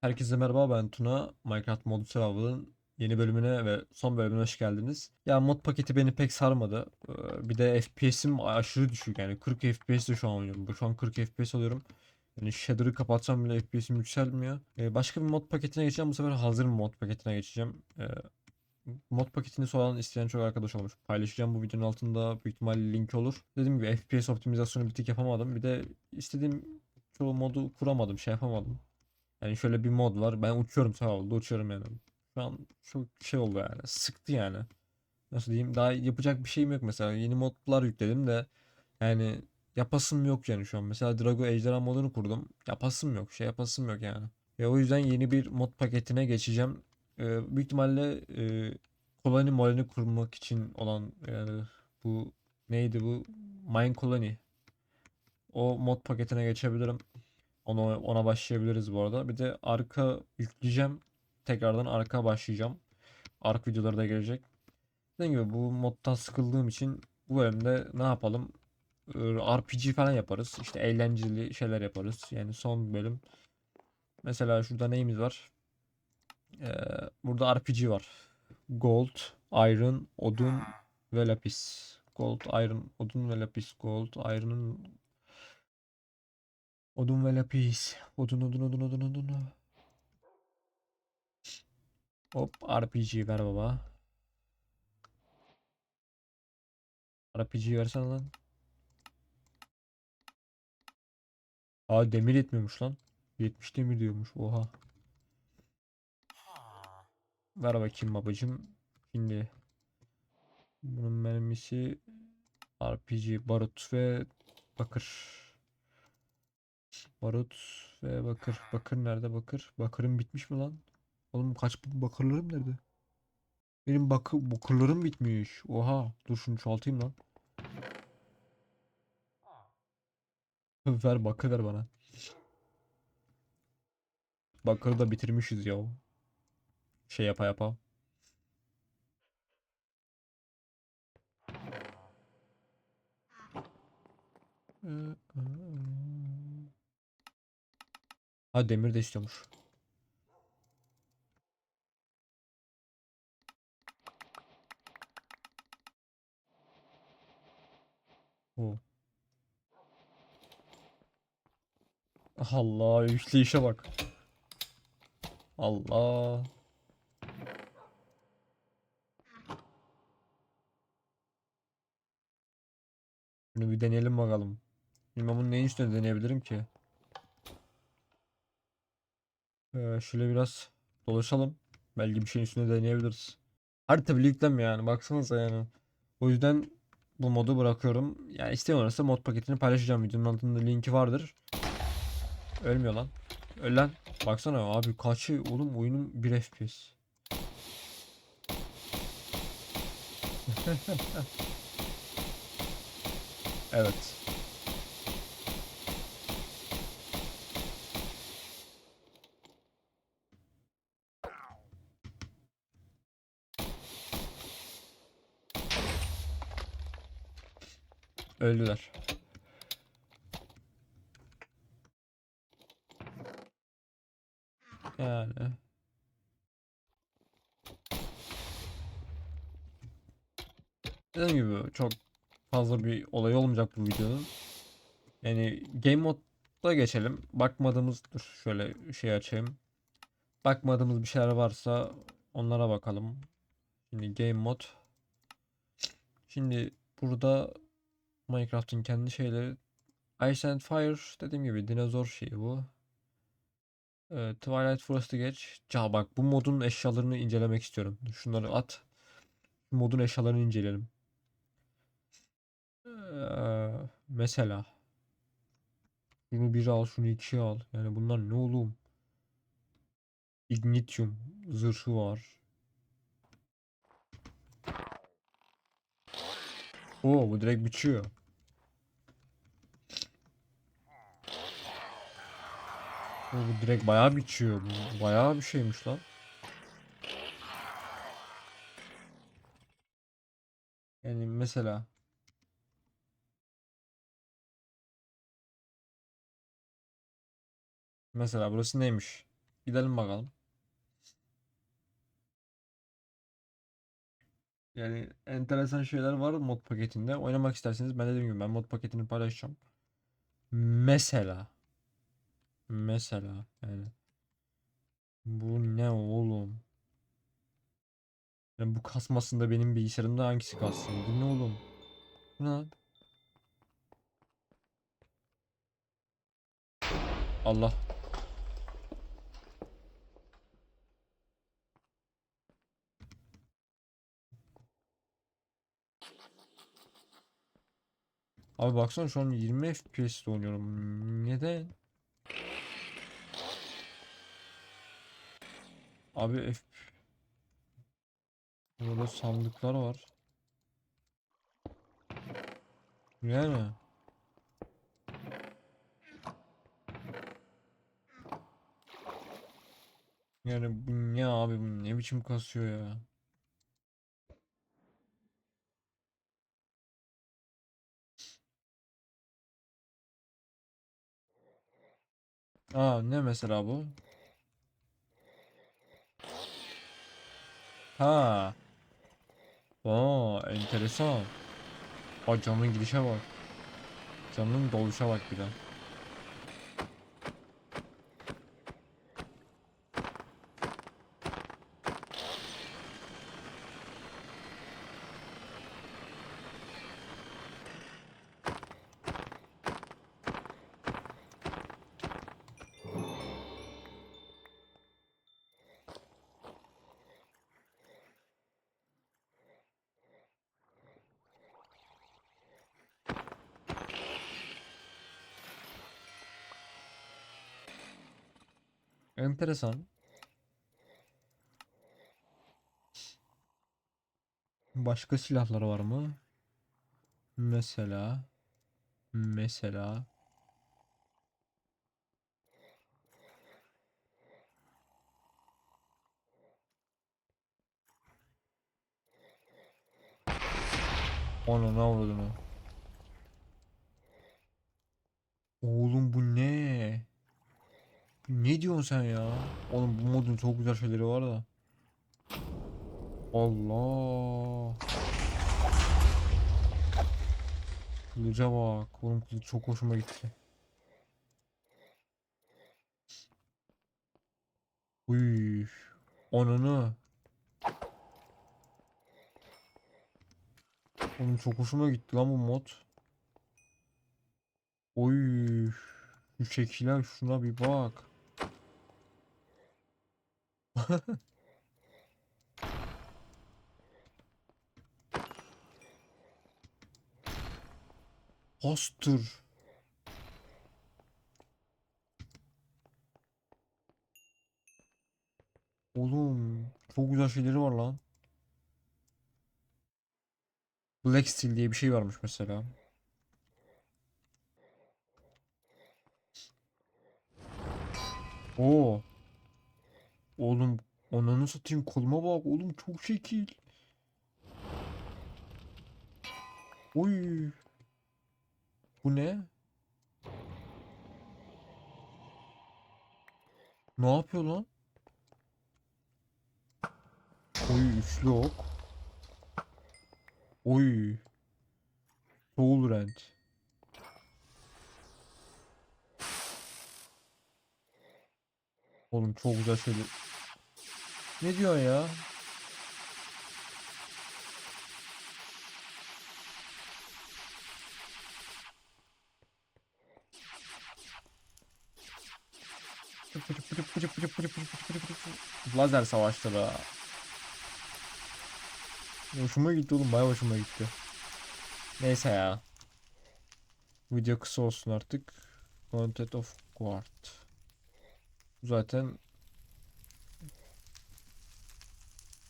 Herkese merhaba ben Tuna. Minecraft Mod Survival'ın yeni bölümüne ve son bölümüne hoş geldiniz. Ya mod paketi beni pek sarmadı. Ee, Bir de FPS'im aşırı düşük yani 40 FPS'de şu an oynuyorum. Şu an 40 FPS alıyorum. Yani shader'ı kapatsam bile FPS'im yükselmiyor. Ee, Başka bir mod paketine geçeceğim. Bu sefer hazır mod paketine geçeceğim. Ee, Mod paketini soran isteyen çok arkadaş olmuş. Paylaşacağım bu videonun altında büyük ihtimalle linki olur. Dediğim gibi FPS optimizasyonu bir tık yapamadım. Bir de istediğim çoğu modu kuramadım, şey yapamadım. Yani şöyle bir mod var. Ben uçuyorum sağ oldu uçuyorum yani. Şu an çok şey oldu yani. Sıktı yani. Nasıl diyeyim? Daha yapacak bir şeyim yok mesela. Yeni modlar yükledim de yani yapasım yok yani şu an. Mesela Drago Ejderha modunu kurdum. Yapasım yok. Şey yapasım yok yani. Ve o yüzden yeni bir mod paketine geçeceğim. Ee, büyük ihtimalle e, koloni moloni kurmak için olan yani bu neydi bu? Mine Colony. O mod paketine geçebilirim. Ona, ona başlayabiliriz bu arada. Bir de arka yükleyeceğim. Tekrardan arka başlayacağım. Ark videoları da gelecek. Dediğim gibi bu moddan sıkıldığım için bu bölümde ne yapalım? Ee, RPG falan yaparız. İşte eğlenceli şeyler yaparız. Yani son bölüm. Mesela şurada neyimiz var? Ee, burada RPG var. Gold, Iron, Odun ve Lapis. Gold, Iron, Odun ve Lapis. Gold, Iron'ın Odun ve lapis. Odun odun odun odun odun. Hop RPG ver baba. RPG versene lan. Aa demir yetmiyormuş lan. 70 demir diyormuş. Oha. Ver bakayım babacım. Şimdi bunun mermisi RPG barut ve bakır. Barut ve bakır. Bakır nerede bakır? Bakırım bitmiş mi lan? Oğlum kaç bakırlarım nerede? Benim bakı bakırlarım bitmiş. Oha. Dur şunu çoğaltayım lan. Ver bakır ver bana. Bakırı da bitirmişiz ya. Şey yapa yapa. Ha demir de istiyormuş. Oo. Allah işleyişe bak. Allah. Bunu bir deneyelim bakalım. Bilmem bunu neyin üstüne deneyebilirim ki? Ee, şöyle biraz dolaşalım. Belki bir şeyin üstüne deneyebiliriz. Harita bile yüklenmiyor yani. Baksanıza yani. O yüzden bu modu bırakıyorum. Yani isteyen olursa mod paketini paylaşacağım. Videonun altında linki vardır. Ölmüyor lan. Öl lan. Baksana abi kaçı oğlum oyunun 1 FPS. Evet. Öldüler. Yani. Dediğim gibi çok fazla bir olay olmayacak bu videonun. Yani game modda geçelim. Bakmadığımız dur şöyle şey açayım. Bakmadığımız bir şeyler varsa onlara bakalım. Şimdi game mod. Şimdi burada Minecraft'ın kendi şeyleri Ice and Fire dediğim gibi dinozor şeyi bu. Ee, Twilight Forest'ı geç. Ya bak bu modun eşyalarını incelemek istiyorum. Şunları at. Modun eşyalarını inceleyelim. Ee, mesela şunu bir al, şunu iki al. Yani bunlar ne oğlum? Ignitium zırhı var. Oo bu direkt biçiyor. Bu direkt bayağı biçiyor. Bu bayağı bir şeymiş lan. Yani mesela Mesela burası neymiş? Gidelim bakalım. Yani enteresan şeyler var mod paketinde. Oynamak isterseniz ben dediğim gibi ben mod paketini paylaşacağım. Mesela. Mesela yani. Bu ne oğlum? Yani bu kasmasında benim bilgisayarımda hangisi kassın? Bu ne oğlum? Bu ne? Allah. Abi baksana şu an 20 FPS'te oynuyorum. Neden? Abi F Burada sandıklar var. Yani. Yani bu ne abi bu ne biçim kasıyor ya. Aa ne mesela bu? Ha. Aa enteresan. Aa canın gidişe bak. Canın doluşa bak bir de. Enteresan. Başka silahlar var mı? Mesela mesela Onu ne? Oğlum bu ne? Ne diyorsun sen ya? Oğlum bu modun çok güzel şeyleri var da. Allah. Kılıca bak. Oğlum kılıç çok hoşuma gitti. Uy. Ananı. Oğlum çok hoşuma gitti lan bu mod. Oy. Şu şekile şuna bir bak. Hostır. Oğlum çok güzel şeyleri var lan. Black Steel diye bir şey varmış mesela. Oo. Oğlum ananı satayım koluma bak oğlum çok şekil. Oy. Bu ne? Ne yapıyor lan? Oy üçlü ok. Oy. Soul Rend. Oğlum çok güzel şeyler. Ne diyor ya? Lazer savaşları. Hoşuma gitti oğlum baya hoşuma gitti. Neyse ya. Video kısa olsun artık. Content of Guard. Zaten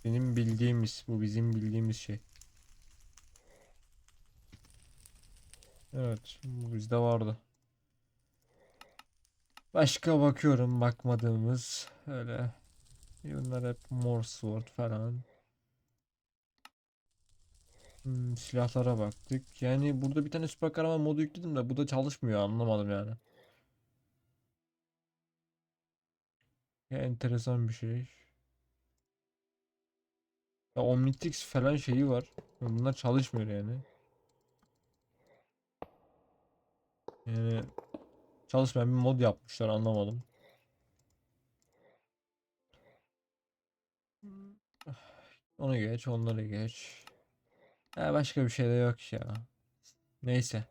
benim bildiğimiz bu bizim bildiğimiz şey. Evet bu bizde vardı. Başka bakıyorum bakmadığımız öyle bunlar hep Morse Sword falan. Hmm, silahlara baktık. Yani burada bir tane süper kahraman modu yükledim de bu da çalışmıyor anlamadım yani. Ya enteresan bir şey. Ya Omnitrix falan şeyi var. Ya Bunlar çalışmıyor yani. Yani çalışmayan bir mod yapmışlar anlamadım. Onu geç, onları geç. Ya başka bir şey de yok ya. Neyse.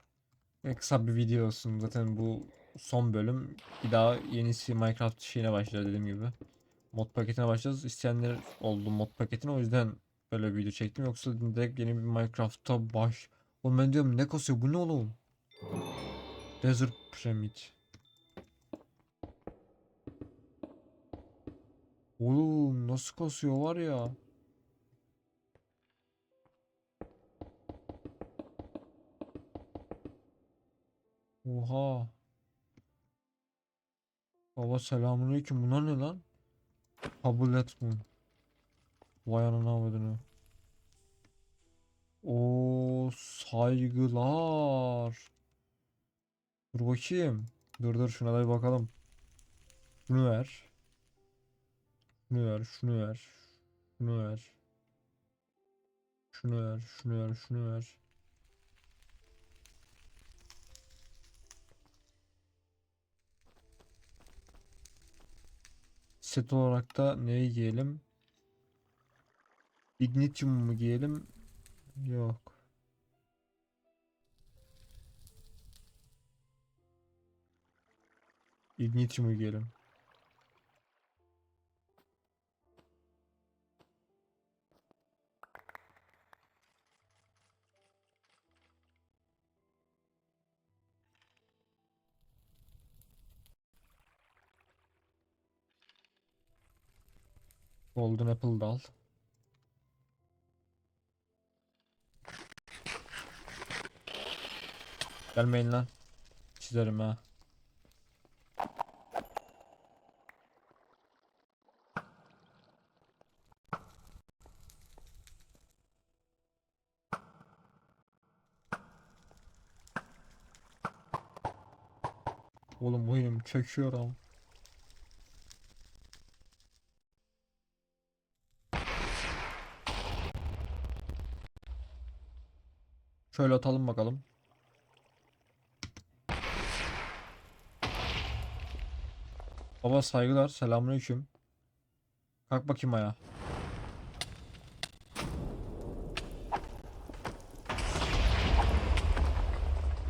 Ve kısa bir video olsun. Zaten bu son bölüm. Bir daha yenisi Minecraft şeyine başlar dediğim gibi. Mod paketine başlayacağız. İsteyenler oldu mod paketine. O yüzden böyle bir video çektim. Yoksa direkt yeni bir Minecraft'a baş... Oğlum ben diyorum ne kasıyor? Bu ne oğlum? Desert Pyramid. Oğlum nasıl kasıyor var ya. Oha. Baba selamünaleyküm. Bunlar ne lan? Kabul etmiyorum. Vay anana avradını. O saygılar. Dur bakayım. Dur dur şuna da bir bakalım. Şunu ver. Şunu ver, şunu ver. Şunu ver. Şunu ver, şunu ver, şunu ver. Set olarak da neyi giyelim? Ignitium mu giyelim? Yok. Ignitium'u giyelim. Golden Apple da al. Gelmeyin lan. Çizerim ha. Oğlum oyunum çöküyor ama. Şöyle atalım bakalım. Baba saygılar. Selamünaleyküm. Kalk bakayım ayağa.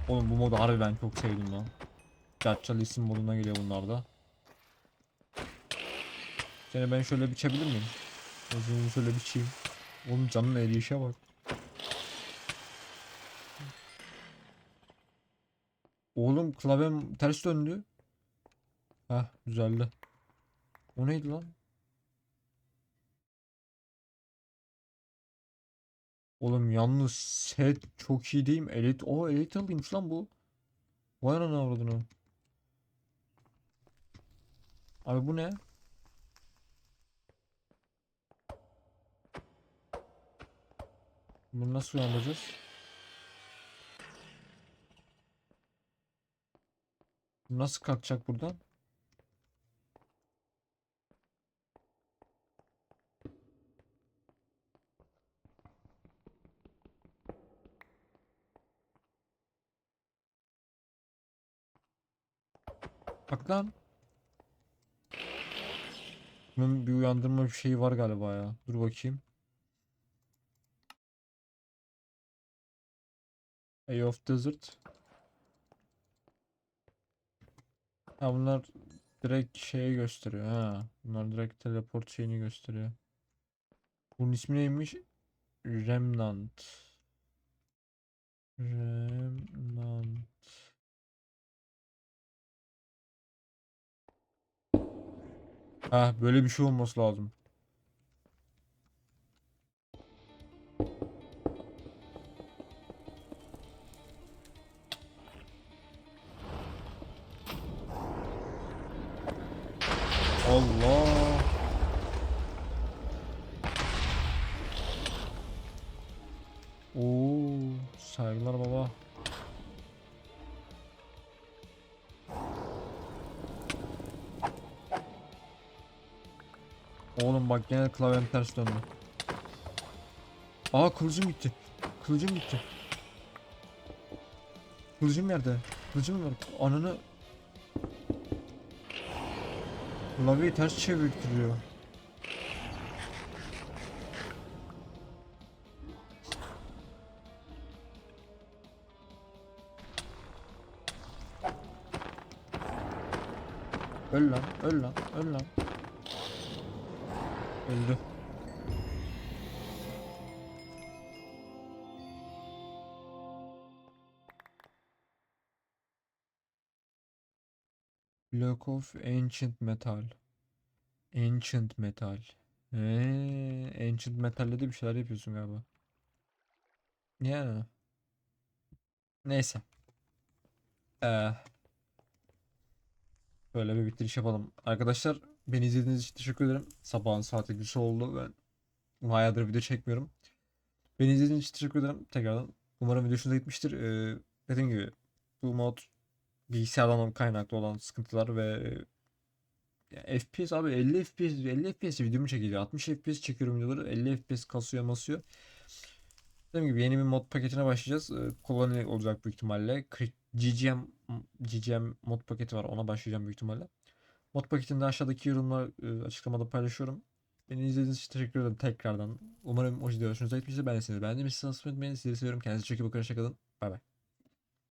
Oğlum bu modu harbi ben çok sevdim lan. Caccal isim moduna geliyor bunlar da. Seni ben şöyle biçebilir miyim? Seni şöyle biçeyim. Oğlum canın eriyişe bak. Oğlum klavyem ters döndü. Heh düzeldi. O neydi lan? Oğlum yalnız set çok iyi değil mi? Elit, o elit alıymış lan bu. Vay anana avradını. Abi bu ne? Bunu nasıl uyandıracağız? Nasıl kalkacak buradan? Bak lan. Bir uyandırma bir şeyi var galiba ya. Dur bakayım. Eye of Desert. Ha bunlar direkt şeye gösteriyor ha. Bunlar direkt teleport şeyini gösteriyor. Bunun ismi neymiş? Remnant. Remnant. Ha böyle bir şey olması lazım. Allah. Oo, saygılar baba. Oğlum bak gene klavyem ters döndü. Aa kılıcım gitti. Kılıcım gitti. Kılıcım nerede? Kılıcım var. Ananı... Klavyeyi ters çevirtiriyor. Öl lan, öl lan, öl lan. Öldü. Block of Ancient Metal. Ancient Metal. Eee, Ancient Metal'le de bir şeyler yapıyorsun galiba. Yani. Neyse. Ee, böyle bir bitiriş yapalım. Arkadaşlar beni izlediğiniz için teşekkür ederim. Sabahın saat 2'si oldu. Ben bayağıdır video çekmiyorum. Beni izlediğiniz için teşekkür ederim. Tekrardan. Umarım video hoşunuza gitmiştir. Ee, dediğim gibi bu mod bilgisayardan kaynaklı olan sıkıntılar ve ya FPS abi 50 FPS 50 FPS videomu çekeceğim. 60 FPS çekiyorum videoları. 50 FPS kasıyor masıyor. Dediğim gibi yeni bir mod paketine başlayacağız. Ee, Koloni olacak büyük ihtimalle. GGM GGM mod paketi var. Ona başlayacağım büyük ihtimalle. Mod paketini de aşağıdaki yorumlar e, açıklamada paylaşıyorum. Beni izlediğiniz için teşekkür ederim tekrardan. Umarım o video hoşunuza gitmiştir. Ben de sizi beğendim. Sizi unutmayın. Sizleri seviyorum. Kendinize çok iyi bakın. Hoşçakalın. Bay bay.